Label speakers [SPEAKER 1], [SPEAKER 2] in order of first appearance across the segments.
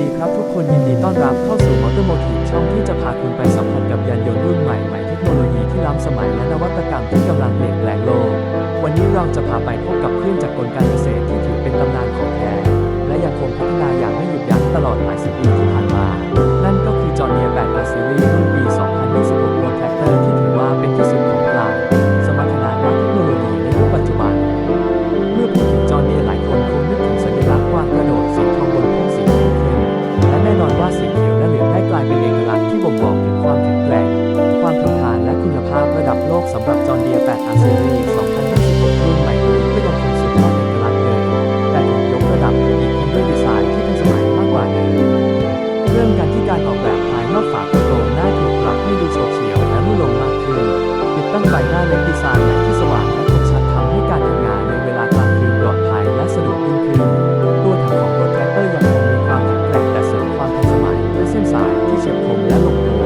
[SPEAKER 1] ดีครับทุกคนยินดีต้อนรับเข้าสู่มอเตอร์โมทีฟช่องที่จะพาคุณไปสัมผัสกับยานยนต์รุ่นใหม่ใหม่เทคโนโลยีที่ล้ำสมัยและนวัตกรรมที่กำลังเปลี่ยนแปลงโลก วันนี้เราจะพาไปพบกับเครื่องจักรกลการเกษตรที่ถือเป็นตำนานของแท้และยังคงพัฒนาอย่างไม่หยุดยั้งตลอดหลายสิบปีที่ผ่านมา หน้าเล็กดีไซน์ใหม่ที่สว่างและคมชัดทำให้การทำงานในเวลากลางคืนปลอดภัยและสะดวกยิ่งขึ้น ตัวถังของรถแทรกเตอร์ยังคงมีความแข็งแกร่งแต่เสริมความทันสมัยด้วยเส้นสายที่เฉียบคมและลงตัว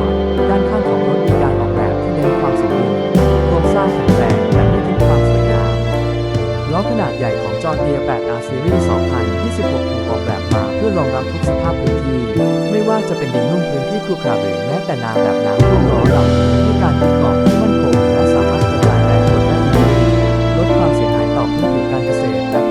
[SPEAKER 1] ด้านข้างของรถมีการออกแบบที่เน้นความสมบูรณ์โครงสร้างแข็งแรงและไม่ทิ้งความสวยงามล้อขนาดใหญ่ของจอร์เดีย 8R Series 2026 ถูกออกแบบมาเพื่อรองรับทุกสภาพพื้นที่ ไม่ว่าจะเป็นดินนุ่มพื้นที่ครุขระหรือแม้แต่น้ำแบบน้ำท่วมล้อเหล่านี้การติดเกาะที่มั่น ความเสียหายต่อพืชผลการเกษตรและ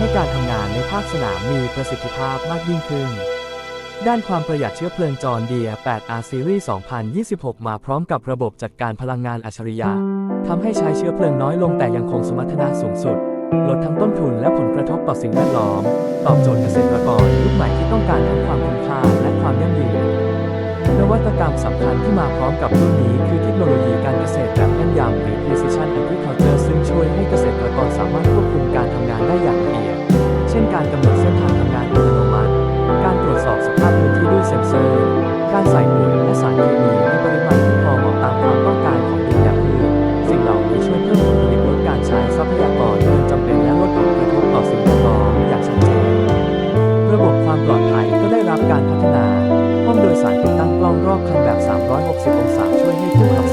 [SPEAKER 1] ให้การทำงานในภาคสนามมีประสิทธิภาพมากยิ่งขึ้น ด้านความประหยัดเชื้อเพลิงจอห์เดีย 8R Series 2026 มาพร้อมกับระบบจัดการพลังงานอัจฉริยะทำให้ใช้เชื้อเพลิงน้อยลงแต่ยังคงสมรรถนะสูงสุด ลดทั้งต้นทุนและผลกระทบต่อสิ่งแวดล้อม ตอบโจทย์เกษตรกรยุคใหม่ที่ต้องการทั้งความคุ้มค่าและความยั่งยืนนวัตกรรมสำคัญที่มาพร้อมกับรุ่นนี้คือเทคโนโลยีการเกษตรแบบแม่นยำหรือ Precision Agriculture ซึ่งช่วยให้เกษตรกรสามารถควบคุมการทำงานได้อย่างละเอียด การกำหนดเส้นทางทำงานอัตโนมัติ การตรวจสอบสภาพพื้นที่ด้วยเซ็นเซอร์ การใส่ปุ๋ยและสารเคมีในปริมาณที่พอเหมาะตามความต้องการของดินและพืชสิ่งเหล่านี้ช่วยเพิ่มผลผลิตลดการใช้ทรัพยากรเกินจำเป็นและลดผลกระทบต่อสิ่งแวดล้อมอย่างชัดเจนระบบความปลอดภัยก็ได้รับการพัฒนาห้องโดยสารติดตั้งกล้องรอบคันแบบ 360 องศาช่วยให้ผู้ขับ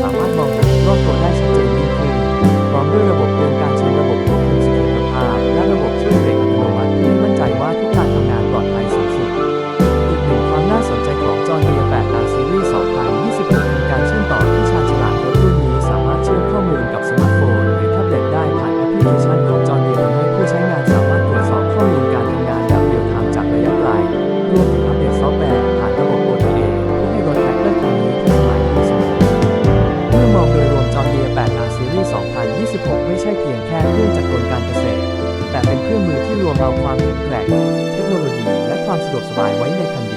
[SPEAKER 1] วามสะดวกสบายไว้ในคันเดียวมัน